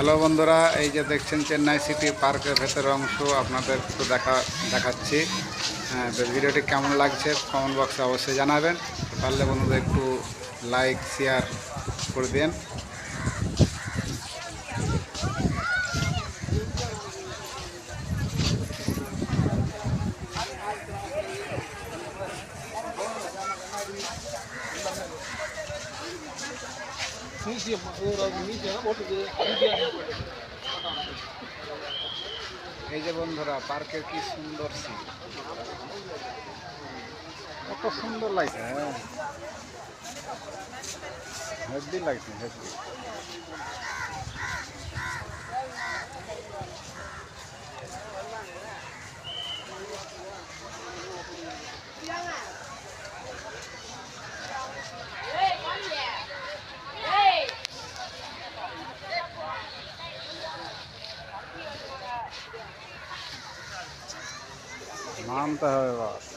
Hello বন্ধুরা, এই যে দেখছেন চেন্নাই সিটি পার্কের ভেতরের অংশ, আপনাদের একটু দেখা, দেখাচ্ছি। হ্যাঁ তো ভিডিওটি কেমন লাগছে কমেন্ট বক্সে অবশ্যই জানাবেন। পারলে বন্ধুদের একটু লাইক, শেয়ার করে দিন। এই যে বন্ধুরা পার্কের কি সুন্দর সিন কত সুন্দর লাগছে হ্যাঁ। হেভি লাগছে হেভি नाम तो है बस।